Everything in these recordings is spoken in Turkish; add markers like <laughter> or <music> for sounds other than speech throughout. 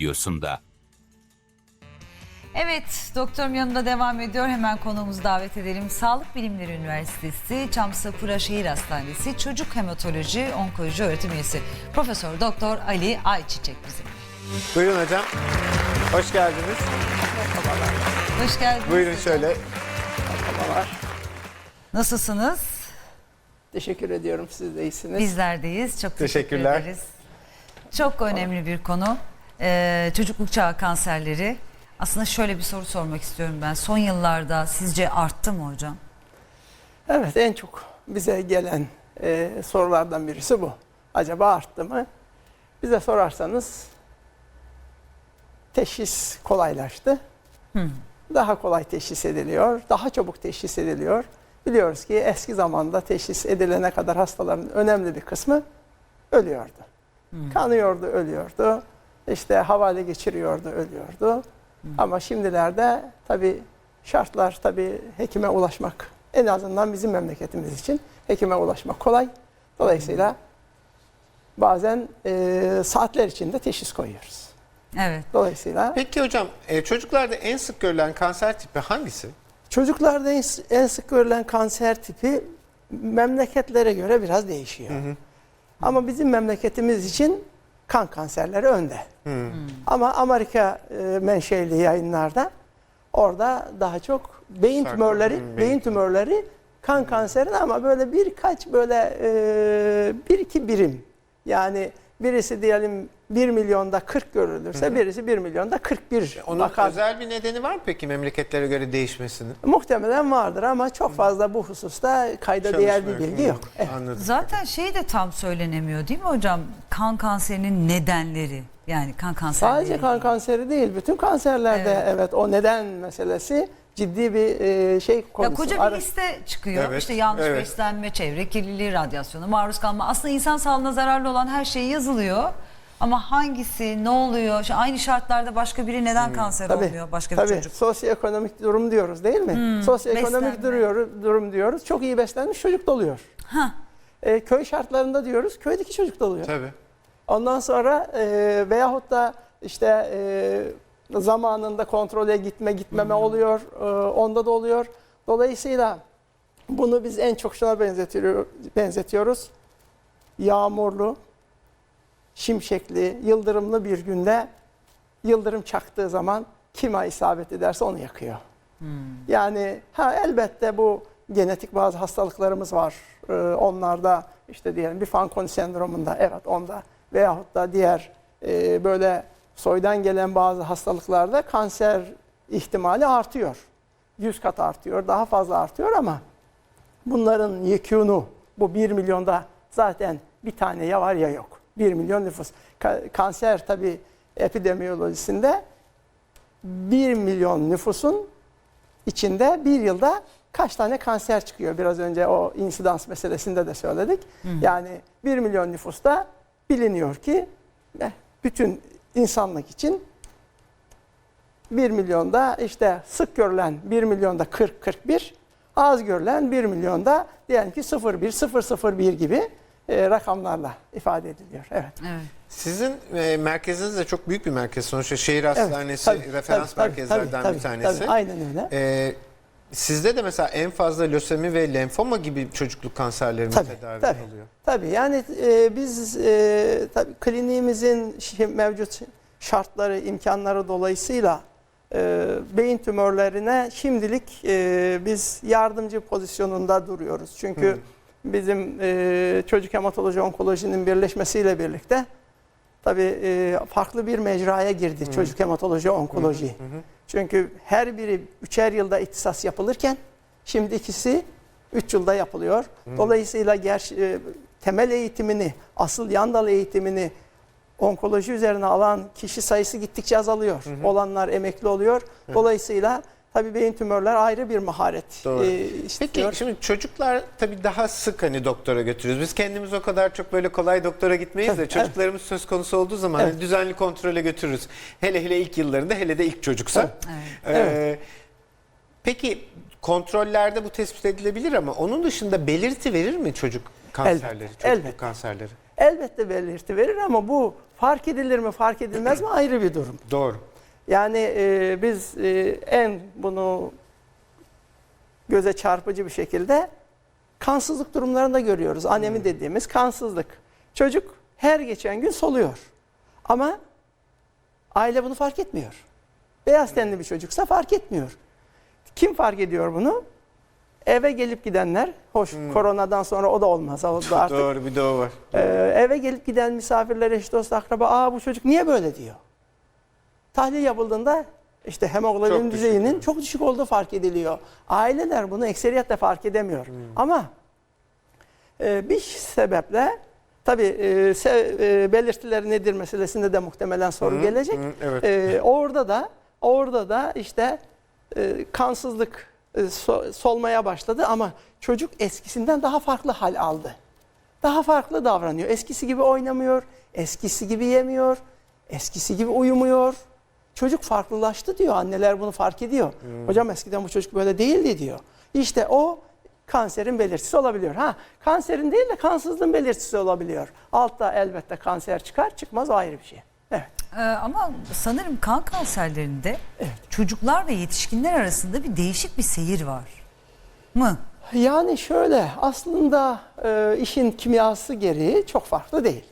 videosunda. Evet, doktorum yanında devam ediyor. Hemen konuğumuzu davet edelim. Sağlık Bilimleri Üniversitesi Çamsapura Şehir Hastanesi Çocuk Hematoloji Onkoloji Öğretim Üyesi Profesör Doktor Ali Ayçiçek bizim. Buyurun hocam. Hoş geldiniz. Hoş geldiniz. Buyurun hocam. şöyle. Nasılsınız? Teşekkür ediyorum. Siz de iyisiniz. Bizlerdeyiz. Çok teşekkür Teşekkürler. ederiz. Çok önemli bir konu. Ee, çocukluk çağı kanserleri. Aslında şöyle bir soru sormak istiyorum ben. Son yıllarda sizce arttı mı hocam? Evet en çok bize gelen e, sorulardan birisi bu. Acaba arttı mı? Bize sorarsanız teşhis kolaylaştı. Daha kolay teşhis ediliyor. Daha çabuk teşhis ediliyor. Biliyoruz ki eski zamanda teşhis edilene kadar hastaların önemli bir kısmı ölüyordu. Kanıyordu, ölüyordu. İşte havale geçiriyordu, ölüyordu. Ama şimdilerde tabii şartlar tabii hekime ulaşmak en azından bizim memleketimiz için hekime ulaşmak kolay. Dolayısıyla bazen e, saatler içinde teşhis koyuyoruz. Evet. Dolayısıyla Peki hocam e, çocuklarda en sık görülen kanser tipi hangisi? çocuklarda en, en sık görülen kanser tipi memleketlere göre biraz değişiyor. Ama bizim memleketimiz için kan kanserleri önde. Ama Amerika e, menşeli yayınlarda orada daha çok beyin Sarkomi, tümörleri, beyin beyin tümörleri kan kanserine ama böyle birkaç böyle e, bir iki birim. Yani birisi diyelim 1 milyonda 40 görülürse birisi 1 milyonda 41 Onun vakar. özel bir nedeni var mı peki memleketlere göre değişmesinin? Muhtemelen vardır ama çok fazla bu hususta kayda değer bir bilgi yok. Evet. Anladım. Zaten şey de tam söylenemiyor değil mi hocam? Kan kanserinin nedenleri. Yani kan kanseri. Sadece kan kanseri değil, bütün kanserlerde Evet. evet, o neden meselesi ciddi bir e, şey konusu. Ya koca bir Ara- liste çıkıyor. Evet, İşte yanlış evet. beslenme, çevre kirliliği, radyasyona maruz kalma. Aslında insan sağlığına zararlı olan her şey yazılıyor. Ama hangisi, ne oluyor? İşte aynı şartlarda başka biri neden kanser Tabii, olmuyor? Başka tabii. bir çocuk. Sosyoekonomik durum diyoruz değil mi? Sosyoekonomik beslenme. duruyor, durum diyoruz. Çok iyi beslenmiş çocuk doluyor. Ha. E, köy şartlarında diyoruz, köydeki çocuk doluyor. Tabii. Ondan sonra e, veyahut da işte e, zamanında kontrole gitme gitmeme oluyor. e, onda da oluyor. Dolayısıyla bunu biz en çok şuna benzetiyor, benzetiyoruz. Yağmurlu, şimşekli, yıldırımlı bir günde yıldırım çaktığı zaman kime isabet ederse onu yakıyor. Yani ha elbette bu genetik bazı hastalıklarımız var. Ee, onlarda işte diyelim bir Fanconi sendromunda evet onda veyahut da diğer e, böyle soydan gelen bazı hastalıklarda kanser ihtimali artıyor. 100 kat artıyor, daha fazla artıyor ama bunların yekûnu bu 1 milyonda zaten bir tane ya var ya yok. 1 milyon nüfus. Ka- kanser tabi epidemiyolojisinde 1 milyon nüfusun içinde bir yılda kaç tane kanser çıkıyor? Biraz önce o insidans meselesinde de söyledik. Yani 1 milyon nüfusta biliniyor ki eh, bütün insanlık için 1 milyonda işte sık görülen 1 milyonda 40-41, az görülen 1 milyonda diyelim ki 0,1, 001 gibi e, rakamlarla ifade ediliyor. Evet. Evet. Sizin e, merkeziniz de çok büyük bir merkez. Sonuçta şehir hastanesi tabii, referans tabii, merkezlerden tabii, bir tabii, tanesi. tabii, aynen öyle. E, sizde de mesela en fazla lösemi ve lenfoma gibi çocukluk kanserleri mi Tabii, tedavi tabii. oluyor? Tabii yani e, biz e, tabii kliniğimizin mevcut şartları, imkanları dolayısıyla e, beyin tümörlerine şimdilik e, biz yardımcı pozisyonunda duruyoruz. Çünkü bizim e, çocuk hematoloji onkolojinin birleşmesiyle birlikte tabii e, farklı bir mecraya girdi çocuk hematoloji onkoloji. Çünkü her biri üçer yılda ihtisas yapılırken şimdi ikisi 3 yılda yapılıyor. Dolayısıyla ger e, temel eğitimini, asıl yan dal eğitimini onkoloji üzerine alan kişi sayısı gittikçe azalıyor. Olanlar emekli oluyor. Dolayısıyla tabii beyin tümörler ayrı bir maharet Doğru. e, Peki istiyor. şimdi çocuklar tabii daha sık hani doktora götürüyoruz. Biz kendimiz o kadar çok böyle kolay doktora gitmeyiz de çocuklarımız söz konusu olduğu zaman Evet. hani düzenli kontrole götürürüz. Hele hele ilk yıllarında hele de ilk çocuksa. Evet. Ee, Peki kontrollerde bu tespit edilebilir ama onun dışında belirti verir mi çocuk kanserleri, Elbette, çocukluk elbette. kanserleri? Elbette belirti verir ama bu fark edilir mi fark edilmez mi ayrı bir durum. Doğru. Yani e, biz e, en bunu göze çarpıcı bir şekilde kansızlık durumlarında görüyoruz. Anemi dediğimiz kansızlık. Çocuk her geçen gün soluyor. Ama aile bunu fark etmiyor. Beyaz tenli bir çocuksa fark etmiyor. Kim fark ediyor bunu? Eve gelip gidenler, hoş koronadan sonra o da olmaz. O da <laughs> artık Doğru bir de o var. ee, eve gelip giden misafirler, eş dost, akraba, aa bu çocuk niye böyle diyor. Tahlil yapıldığında işte Çok hemoglobin düşük. düzeyinin çok düşük olduğu fark ediliyor. Aileler bunu ekseriyetle fark edemiyor. Hmm. Ama e, bir sebeple tabii e, se- e, belirtileri nedir meselesinde de muhtemelen soru Hı, gelecek. hı, evet. E, orada da orada da işte e, kansızlık e, so- solmaya başladı ama çocuk eskisinden daha farklı hal aldı. Daha farklı davranıyor. Eskisi gibi oynamıyor, eskisi gibi yemiyor, eskisi gibi uyumuyor. Çocuk farklılaştı diyor. Anneler bunu fark ediyor. Hocam eskiden bu çocuk böyle değildi diyor. İşte o kanserin belirtisi olabiliyor. Ha, kanserin değil de kansızlığın belirtisi olabiliyor. Altta elbette kanser çıkar, çıkmaz o ayrı bir şey. Evet. Ee, ama sanırım kan kanserlerinde çocuklar ve yetişkinler arasında bir değişik bir seyir var. Mı? Yani şöyle aslında e, işin kimyası gereği çok farklı değil.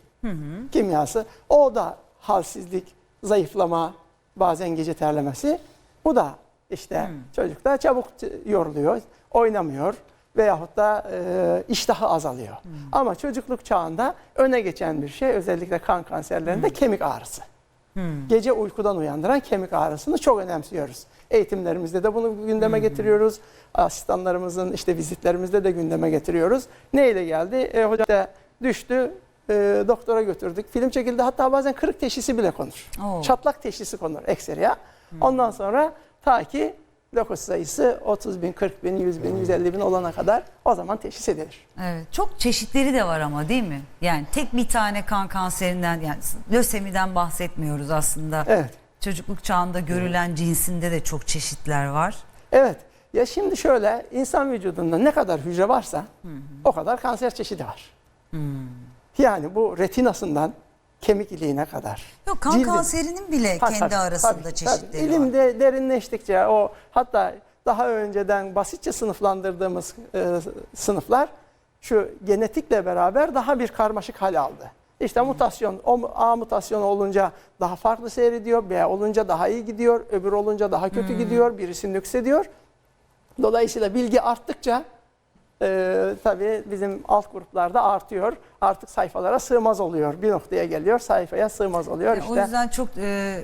Kimyası o da halsizlik, zayıflama, bazen gece terlemesi. Bu da işte çocukta çabuk yoruluyor, oynamıyor veyahut da e, iştahı azalıyor. Ama çocukluk çağında öne geçen bir şey özellikle kan kanserlerinde kemik ağrısı. Gece uykudan uyandıran kemik ağrısını çok önemsiyoruz. Eğitimlerimizde de bunu gündeme getiriyoruz. Asistanlarımızın işte vizitlerimizde de gündeme getiriyoruz. Neyle geldi? E, hocam da düştü, e, doktora götürdük. Film çekildi hatta bazen kırık teşhisi bile konur. Oo. Çatlak teşhisi konur ekseriya. Ondan sonra ta ki dokuz sayısı 30 bin, 40 bin, 100 bin, 150 bin olana kadar o zaman teşhis edilir. Evet. Çok çeşitleri de var ama değil mi? Yani tek bir tane kan kanserinden yani lösemiden bahsetmiyoruz aslında. Evet. Çocukluk çağında görülen cinsinde de çok çeşitler var. Evet. Ya şimdi şöyle insan vücudunda ne kadar hücre varsa o kadar kanser çeşidi var. Yani bu retinasından kemik iliğine kadar. Yok kan Cildin- kanserinin bile Ha, kendi tabii, arasında tabii, çeşitleri tabii. var. İlimde derinleştikçe o hatta daha önceden basitçe sınıflandırdığımız e, sınıflar şu genetikle beraber daha bir karmaşık hal aldı. İşte mutasyon, o A mutasyonu olunca daha farklı seyrediyor, B olunca daha iyi gidiyor, öbür olunca daha kötü gidiyor, birisi nüksediyor. Dolayısıyla bilgi arttıkça e, tabii bizim alt gruplarda artıyor. Artık sayfalara sığmaz oluyor. Bir noktaya geliyor, sayfaya sığmaz oluyor. Yani işte. O yüzden çok e,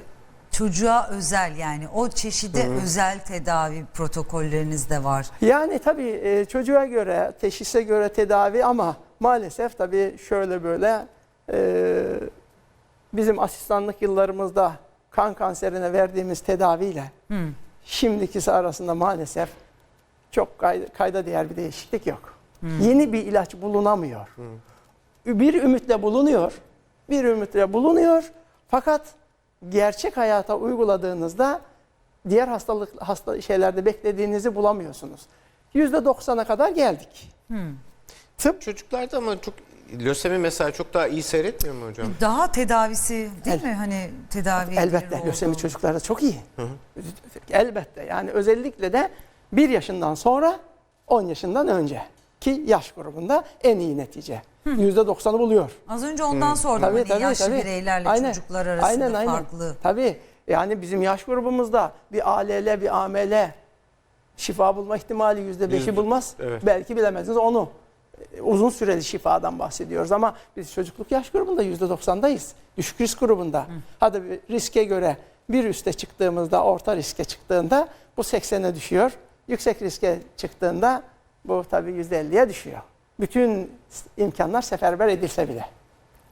çocuğa özel yani o çeşide özel tedavi protokolleriniz de var. Yani tabii e, çocuğa göre, teşhise göre tedavi ama maalesef tabii şöyle böyle e, bizim asistanlık yıllarımızda kan kanserine verdiğimiz tedaviyle şimdikisi arasında maalesef çok kay- kayda değer bir değişiklik yok. Yeni bir ilaç bulunamıyor. Bir ümitle bulunuyor, bir ümitle bulunuyor fakat gerçek hayata uyguladığınızda diğer hastalık hasta şeylerde beklediğinizi bulamıyorsunuz. %90'a kadar geldik. Tıp Çocuklarda ama çok lösemi mesela çok daha iyi seyretmiyor mu hocam? Daha tedavisi değil El- mi? Hani tedavi elbette lösemi çocuklarda çok iyi. Elbette yani özellikle de 1 yaşından sonra 10 yaşından önce ki yaş grubunda en iyi netice. %90'ı buluyor. Az önce ondan sordum Tabii, hani tabii, yaşlı tabii. bireylerle Aynen. çocuklar arasında Aynen, aynen. farklı. Tabii yani bizim yaş grubumuzda bir ALL, bir AML şifa bulma ihtimali yüzde beşi Yüzde- bulmaz. evet. Belki bilemezsiniz onu. E, Uzun süreli şifadan bahsediyoruz ama biz çocukluk yaş grubunda yüzde doksandayız. Düşük risk grubunda. Hadi bir riske göre bir üste çıktığımızda, orta riske çıktığında bu 80'e düşüyor. Yüksek riske çıktığında bu tabii yüzde elliye düşüyor. Bütün imkanlar seferber edilse bile.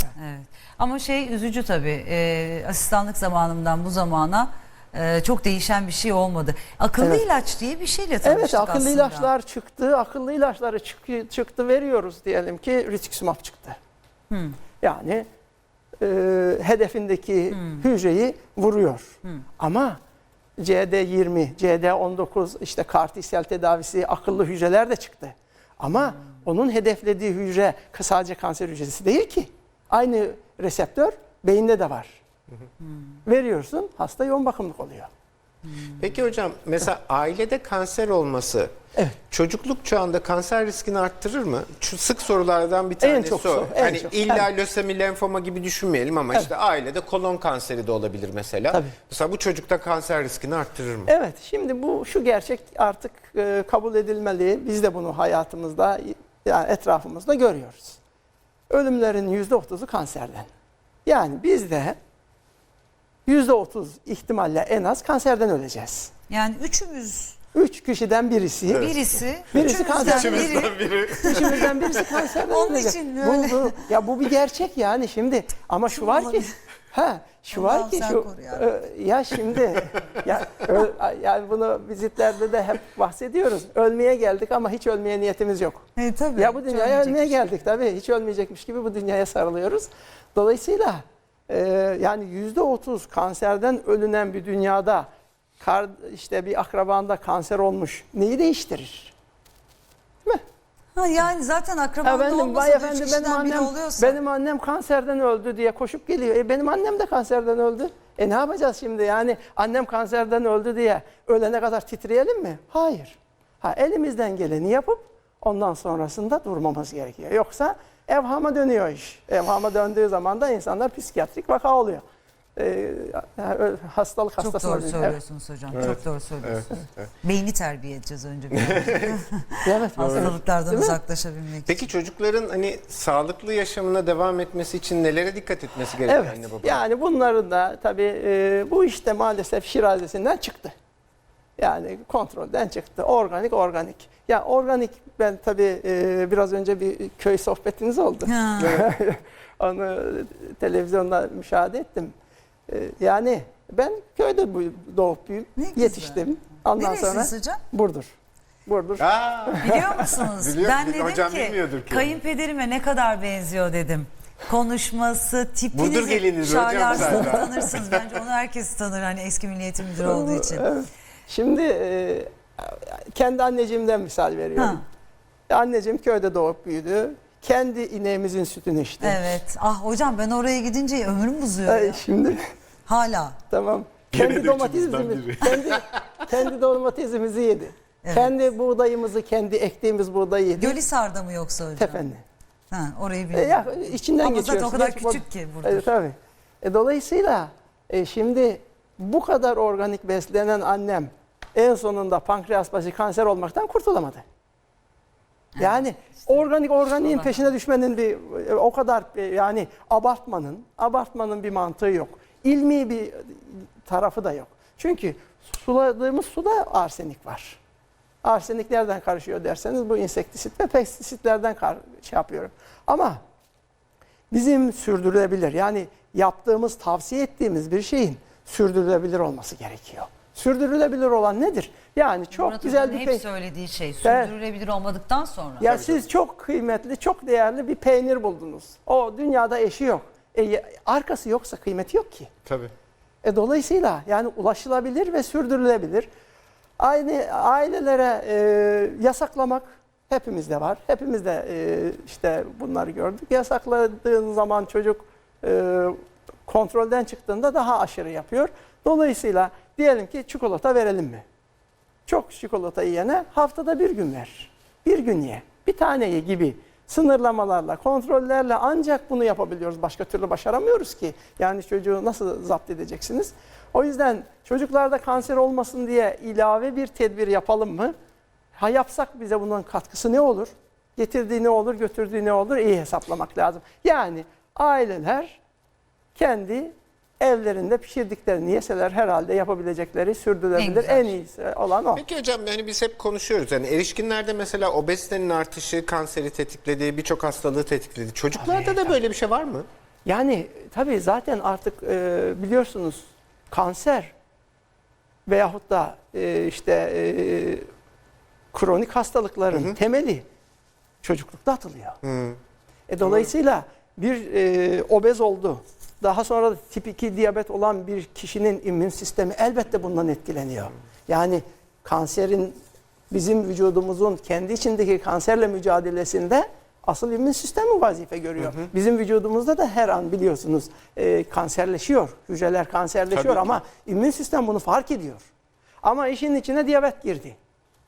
Evet. Ama şey üzücü tabii. e, asistanlık zamanımdan bu zamana e, çok değişen bir şey olmadı. Akıllı Evet. ilaç diye bir şeyle tanıştık Evet akıllı aslında. ilaçlar çıktı. Akıllı ilaçları çık- çıktı veriyoruz diyelim ki rituximab çıktı. Yani e, hedefindeki hücreyi vuruyor. Ama CD20, CD19 işte kartisel tedavisi akıllı hücreler de çıktı. Ama onun hedeflediği hücre sadece kanser hücresi değil ki. Aynı reseptör Beyinde de var. Veriyorsun hasta yoğun bakımlık oluyor. Peki hocam mesela ailede kanser olması Evet. çocukluk çağında kanser riskini arttırır mı? Şu sık sorulardan bir En tanesi çok o. soru, en hani çok. illa Evet. lösemi, lenfoma gibi düşünmeyelim ama işte ailede kolon kanseri de olabilir mesela. Tabii. Mesela bu çocukta kanser riskini arttırır mı? Evet, şimdi bu şu gerçek artık e, kabul edilmeli. Biz de bunu hayatımızda, yani etrafımızda görüyoruz. Ölümlerin yüzde otuzu kanserden. Yani biz de yüzde otuz ihtimalle en az kanserden öleceğiz. Yani üçümüz Üç kişiden birisi, birisi, Birisi üçümüzden kanser. biri. <laughs> üçümüzden birisi kanserden Onun ölecek. için Bu- öyle. bu- ya bu bir gerçek yani şimdi. Ama şu var ki, olabilir. ha şu Allah'ım var ki sen şu koru ya. e, ya şimdi ya ö- yani bunu vizitlerde de hep bahsediyoruz. Ölmeye geldik ama hiç ölmeye niyetimiz yok. E, tabii. Ya bu dünyaya ölmeye geldik tabii. Hiç ölmeyecekmiş gibi bu dünyaya sarılıyoruz. Dolayısıyla e, yani yüzde otuz kanserden ölünen bir dünyada kar, işte bir akrabanda kanser olmuş neyi değiştirir? Değil mi? Ha yani zaten akraban Efendim, olmasa efendim benim annem, oluyorsa. benim annem kanserden öldü diye koşup geliyor. E benim annem de kanserden öldü. E ne yapacağız şimdi yani annem kanserden öldü diye ölene kadar titreyelim mi? Hayır. Ha elimizden geleni yapıp ondan sonrasında durmamız gerekiyor. Yoksa evhama dönüyor iş. Evhama döndüğü zaman da insanlar psikiyatrik vaka oluyor. Ee, hastalık Çok hastasına doğru dönüyor. söylüyorsunuz hocam. Çok doğru söylüyorsunuz. Beyni terbiye edeceğiz önce biraz. <laughs> Evet, evet. Hastalıklardan Değil mi? uzaklaşabilmek için. Peki çocukların hani sağlıklı yaşamına devam etmesi için nelere dikkat etmesi gerekiyor Evet. anne baba? Yani bunların da tabii e, bu işte maalesef şirazesinden çıktı. Yani kontrolden çıktı. Organik organik. Ya organik ben tabii e, biraz önce bir köy sohbetiniz oldu. <laughs> Onu televizyonda müşahede ettim. E, yani ben köyde doğup büyüyüp yetiştim. Ondan sonra hocam? Burdur. Burdur. Aa, Biliyor musunuz? <laughs> Biliyor- ben dedim hocam ki kayınpederime ne kadar benziyor dedim. Konuşması, tipinizi geliniz hocam tanırsınız. Bence onu herkes tanır hani eski milliyetin müdürü olduğu için. Şimdi e, kendi anneciğimden misal veriyorum. Ha. Anneciğim köyde doğup büyüdü. Kendi ineğimizin sütünü içti. Evet. Ah hocam ben oraya gidince ömrüm uzuyor Ay, ya. şimdi Hala. tamam. Gene Kendi domatesimizi, kendi, kendi domatesimizi yedi. Evet. Kendi buğdayımızı, kendi ektiğimiz buğdayı yedi. Gölisar'da mı yoksa hocam? Tefendi. Ha, orayı E, biliyorum. ya, içinden Ama geçiyorsun. zaten o kadar küçük ki burada. E, tabii. E, dolayısıyla e, şimdi bu kadar organik beslenen annem en sonunda pankreas başı kanser olmaktan kurtulamadı. Yani organik organiğin peşine düşmenin bir e, o kadar e, yani abartmanın abartmanın bir mantığı yok. İlmi bir tarafı da yok. Çünkü suladığımız suda arsenik var. Arsenik nereden karışıyor derseniz bu insektisit ve pestisitlerden şey yapıyorum. Ama bizim sürdürülebilir yani yaptığımız tavsiye ettiğimiz bir şeyin sürdürülebilir olması gerekiyor. Sürdürülebilir olan nedir? Yani çok Murat güzel Hoca'nın bir hep peynir. söylediği şey sürdürülebilir olmadıktan sonra. Ya siz çok kıymetli, çok değerli bir peynir buldunuz. O dünyada eşi yok. E, arkası yoksa kıymeti yok ki. tabii. E, dolayısıyla yani ulaşılabilir ve sürdürülebilir. Aynı ailelere e, yasaklamak hepimizde var. Hepimiz de e, işte bunları gördük. Yasakladığın zaman çocuk e, kontrolden çıktığında daha aşırı yapıyor. Dolayısıyla diyelim ki çikolata verelim mi? Çok çikolata yiyene haftada bir gün ver. Bir gün ye. Bir tane ye gibi sınırlamalarla, kontrollerle ancak bunu yapabiliyoruz. Başka türlü başaramıyoruz ki. Yani çocuğu nasıl zapt edeceksiniz? O yüzden çocuklarda kanser olmasın diye ilave bir tedbir yapalım mı? Ha yapsak bize bunun katkısı ne olur? Getirdiği ne olur, götürdüğü ne olur? İyi hesaplamak lazım. Yani aileler kendi evlerinde pişirdiklerini yeseler herhalde yapabilecekleri En sürdürülebilir en şey. iyisi olan o. Peki hocam yani biz hep konuşuyoruz. Yani erişkinlerde mesela obezitenin artışı kanseri tetikledi, birçok hastalığı tetikledi. Çocuklarda da böyle bir şey var mı? Yani tabii zaten artık e, biliyorsunuz kanser veyahut da e, işte e, kronik hastalıkların temeli çocuklukta atılıyor. Hı. E, dolayısıyla bir e, obez oldu. Daha sonra tip 2 diyabet olan bir kişinin immün sistemi elbette bundan etkileniyor. Yani kanserin bizim vücudumuzun kendi içindeki kanserle mücadelesinde Asıl immün sistemi vazife görüyor. Bizim vücudumuzda da her an biliyorsunuz e, kanserleşiyor. Hücreler kanserleşiyor Tabii ki. ama immün sistem bunu fark ediyor. Ama işin içine diyabet girdi.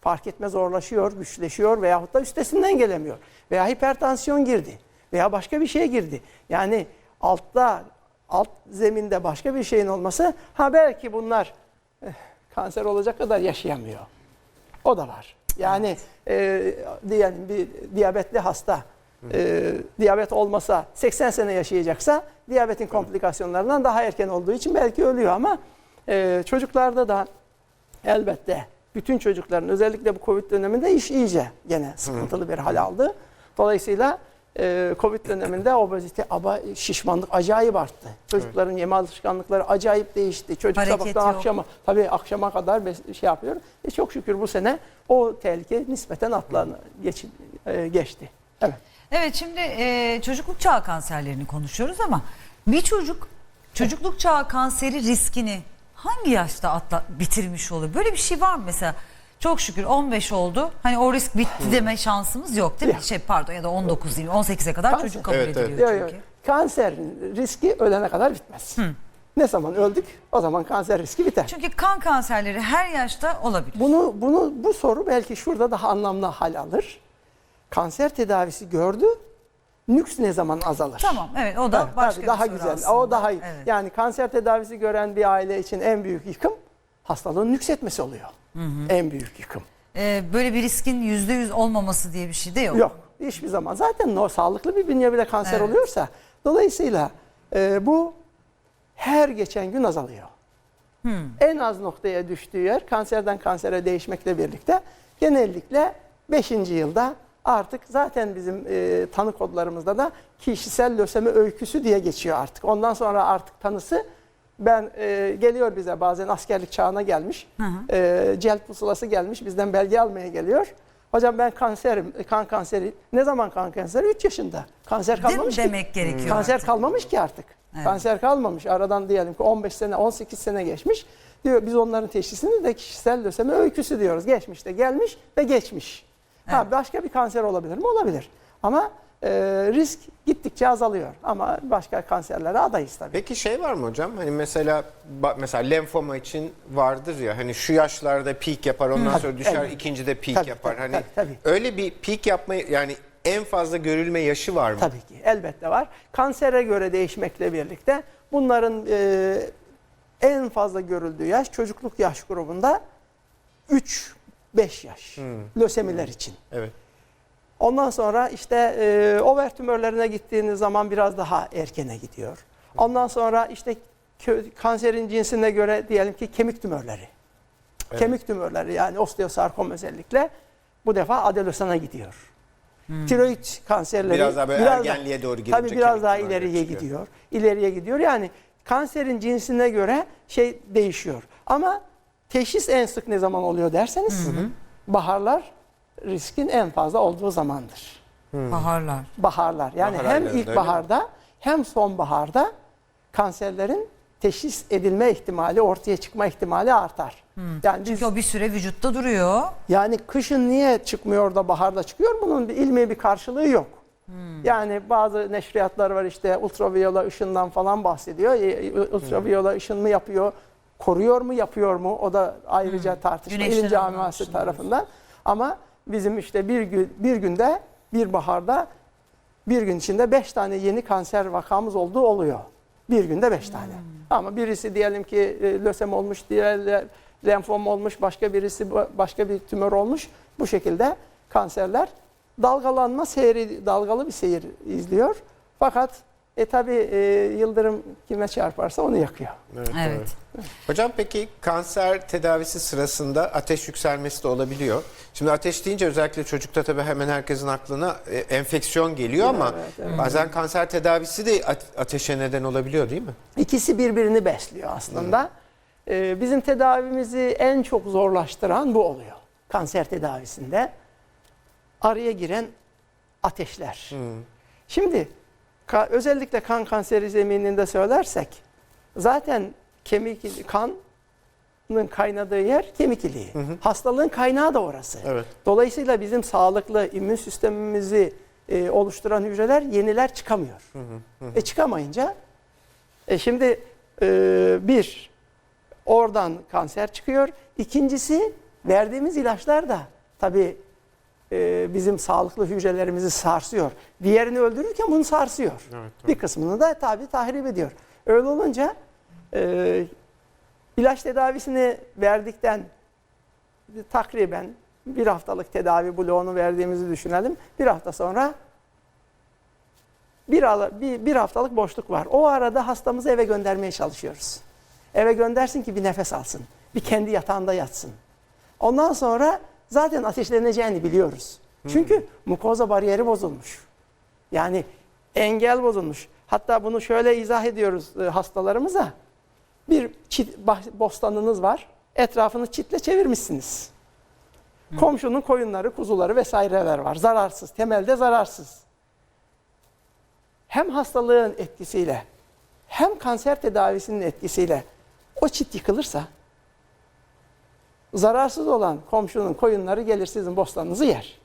Fark etme zorlaşıyor, güçleşiyor veyahut da üstesinden gelemiyor. Veya hipertansiyon girdi veya başka bir şey girdi. Yani altta, alt zeminde başka bir şeyin olması ha belki bunlar eh, kanser olacak kadar yaşayamıyor. O da var. Yani e, diyelim bir diyabetli hasta e, diyabet olmasa 80 sene yaşayacaksa diyabetin komplikasyonlarından daha erken olduğu için belki ölüyor ama e, çocuklarda da elbette bütün çocukların özellikle bu Covid döneminde iş iyice gene sıkıntılı bir hal aldı. Dolayısıyla e, Covid döneminde obezite, aba, şişmanlık acayip arttı. Çocukların yeme alışkanlıkları acayip değişti. Çocuk Hareket sabahtan yok. akşama tabii akşama kadar şey yapıyor. E, çok şükür bu sene o tehlike nispeten atlan geç, e, geçti. Evet. Evet şimdi e, çocukluk çağı kanserlerini konuşuyoruz ama bir çocuk çocukluk çağı kanseri riskini hangi yaşta atla, bitirmiş oluyor? Böyle bir şey var mı mesela? Çok şükür 15 oldu. Hani o risk bitti deme şansımız yok değil mi? Şey pardon ya da 19 değil 18'e kadar Kanser. çocuk kabul Evet, evet. ediliyor Yok, çünkü. yok. Kanserin riski ölene kadar bitmez. Ne zaman öldük o zaman kanser riski biter. Çünkü kan kanserleri her yaşta olabilir. Bunu bunu bu soru belki şurada daha anlamlı hal alır. Kanser tedavisi gördü. Nüks ne zaman azalır? Tamam evet o da Tabii, başka tabii, bir daha soru güzel. aslında. O daha iyi. Evet. Yani kanser tedavisi gören bir aile için en büyük yıkım hastalığın nüksetmesi oluyor. En büyük yıkım. Ee, böyle bir riskin %100 olmaması diye bir şey de yok. Yok. Hiçbir zaman. Zaten o sağlıklı bir bünye bile kanser Evet. oluyorsa dolayısıyla e, bu her geçen gün azalıyor. En az noktaya düştüğü yer kanserden kansere değişmekle birlikte genellikle 5. yılda artık zaten bizim e, tanı kodlarımızda da kişisel lösemi öyküsü diye geçiyor artık. Ondan sonra artık tanısı ben e, geliyor bize bazen askerlik çağına gelmiş. E, celp pusulası gelmiş bizden belge almaya geliyor. Hocam ben kanserim, kan kanseri. Ne zaman kan kanseri? 3 yaşında. Kanser Değil kalmamış ki. demek gerekiyor Kanser artık. kalmamış ki artık. Evet. Kanser kalmamış. Aradan diyelim ki 15 sene, 18 sene geçmiş. Diyor biz onların teşhisini de kişisel lösemi öyküsü diyoruz. Geçmişte gelmiş ve geçmiş. Ha Evet. başka bir kanser olabilir mi? Olabilir. Ama e, risk gittikçe azalıyor. Ama başka kanserlere adayız tabii. Peki şey var mı hocam? Hani mesela mesela lenfoma için vardır ya hani şu yaşlarda peak yapar ondan sonra düşer evet. ikincide peak Tabii, yapar. tabii, hani tabii, tabii. öyle bir peak yapma yani en fazla görülme yaşı var mı? Tabii ki elbette var. Kansere göre değişmekle birlikte bunların e, en fazla görüldüğü yaş çocukluk yaş grubunda 3-5 yaş lösemiler için. Evet. Ondan sonra işte e, over tümörlerine gittiğiniz zaman biraz daha erkene gidiyor. Ondan sonra işte kanserin cinsine göre diyelim ki kemik tümörleri. Kemik tümörleri yani osteosarkom özellikle bu defa adelosana gidiyor. Tiroid kanserleri Biraz daha böyle ergenliğe doğru girince Tabii biraz daha ileriye çıkıyor. gidiyor. İleriye gidiyor. Yani kanserin cinsine göre şey değişiyor. Ama teşhis en sık ne zaman oluyor derseniz baharlar riskin en fazla olduğu zamandır. Baharlar. Baharlar. Yani Bahar hem aylarında öyle ilkbaharda hem sonbaharda kanserlerin teşhis edilme ihtimali, ortaya çıkma ihtimali artar. Yani biz Çünkü o bir süre vücutta duruyor. yani kışın niye çıkmıyor da baharda çıkıyor? Bunun bir ilmi bir karşılığı yok. Yani bazı neşriyatlar var işte ultraviyole ışından falan bahsediyor. E, Ultraviyole ışın mı yapıyor, koruyor mu, yapıyor mu? O da ayrıca tartışma Güneşten ilim alınan camiası tarafından. Ama bizim işte bir gün bir günde bir baharda bir gün içinde beş tane yeni kanser vakamız olduğu oluyor. Bir günde beş tane. Ama birisi diyelim ki e, lösem olmuş, diğer lenfom olmuş, başka birisi başka bir tümör olmuş. Bu şekilde kanserler dalgalanma seyri, dalgalı bir seyir izliyor. Fakat e tabi yıldırım kime çarparsa onu yakıyor. Evet. Hocam peki kanser tedavisi sırasında ateş yükselmesi de olabiliyor. Şimdi ateş deyince özellikle çocukta tabii hemen herkesin aklına e, enfeksiyon geliyor ama bazen kanser tedavisi de ate- ateşe neden olabiliyor değil mi? İkisi birbirini besliyor aslında. Ee, bizim tedavimizi en çok zorlaştıran bu oluyor. Kanser tedavisinde araya giren ateşler. Şimdi ka- özellikle kan kanseri zemininde söylersek zaten kemik kanın kaynadığı yer kemik iliği. Hastalığın kaynağı da orası. Evet. Dolayısıyla bizim sağlıklı immün sistemimizi e, oluşturan hücreler yeniler çıkamıyor. E çıkamayınca e şimdi e, bir oradan kanser çıkıyor. İkincisi verdiğimiz ilaçlar da tabii e, bizim sağlıklı hücrelerimizi sarsıyor. Diğerini öldürürken bunu sarsıyor. Evet, Bir kısmını da tabii tahrip ediyor. Öyle olunca e, ilaç tedavisini verdikten takriben bir haftalık tedavi bloğunu verdiğimizi düşünelim. Bir hafta sonra bir, bir, bir haftalık boşluk var. O arada hastamızı eve göndermeye çalışıyoruz. Eve göndersin ki bir nefes alsın. Bir kendi yatağında yatsın. Ondan sonra zaten ateşleneceğini biliyoruz. Çünkü mukoza bariyeri bozulmuş. Yani engel bozulmuş. Hatta bunu şöyle izah ediyoruz e, hastalarımıza. Bir çit, bah- bostanınız var. Etrafını çitle çevirmişsiniz. Komşunun koyunları, kuzuları vesaireler var. Zararsız, temelde zararsız. Hem hastalığın etkisiyle hem kanser tedavisinin etkisiyle o çit yıkılırsa zararsız olan komşunun koyunları gelir sizin bostanınızı yer.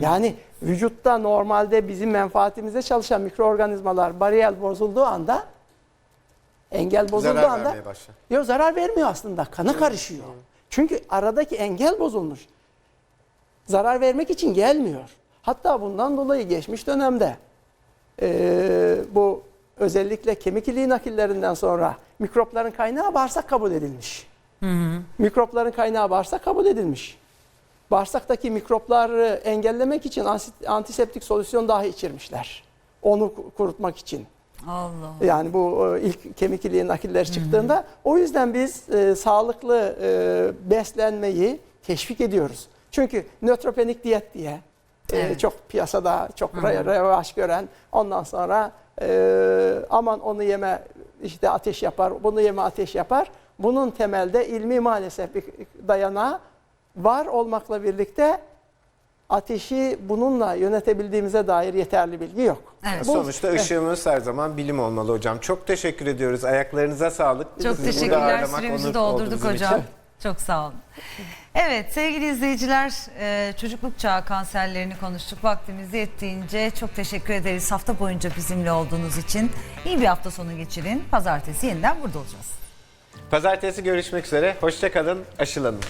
Yani vücutta normalde bizim menfaatimize çalışan mikroorganizmalar bariyer bozulduğu anda engel bozulduğu Zarar anda. Yok zarar vermiyor aslında. Kana karışıyor. Çünkü aradaki engel bozulmuş. Zarar vermek için gelmiyor. Hatta bundan dolayı geçmiş dönemde eee, bu özellikle kemik iliği nakillerinden sonra mikropların kaynağı bağırsak kabul edilmiş. Mikropların kaynağı bağırsak kabul edilmiş. Bağırsaktaki mikropları engellemek için antiseptik solüsyon dahi içirmişler. Onu ku- kurutmak için. Allah. Yani bu e, ilk kemik iliği nakilleri çıktığında o yüzden biz e, sağlıklı e, beslenmeyi teşvik ediyoruz. Çünkü nötropenik diyet diye e, Evet. çok piyasada çok revaç gören ondan sonra e, aman onu yeme işte ateş yapar, bunu yeme ateş yapar. Bunun temelde ilmi maalesef bir dayanağı var olmakla birlikte ateşi bununla yönetebildiğimize dair yeterli bilgi yok. Evet. Bu- Sonuçta Evet. ışığımız her zaman bilim olmalı hocam. Çok teşekkür ediyoruz. Ayaklarınıza sağlık. Çok Sizi teşekkürler. Süremizi doldurduk hocam. için. Çok sağ olun. Evet sevgili izleyiciler e, çocukluk çağı kanserlerini konuştuk. Vaktimiz yettiğince çok teşekkür ederiz hafta boyunca bizimle olduğunuz için. İyi bir hafta sonu geçirin. Pazartesi yeniden burada olacağız. Pazartesi görüşmek üzere. Hoşçakalın. Aşılanın.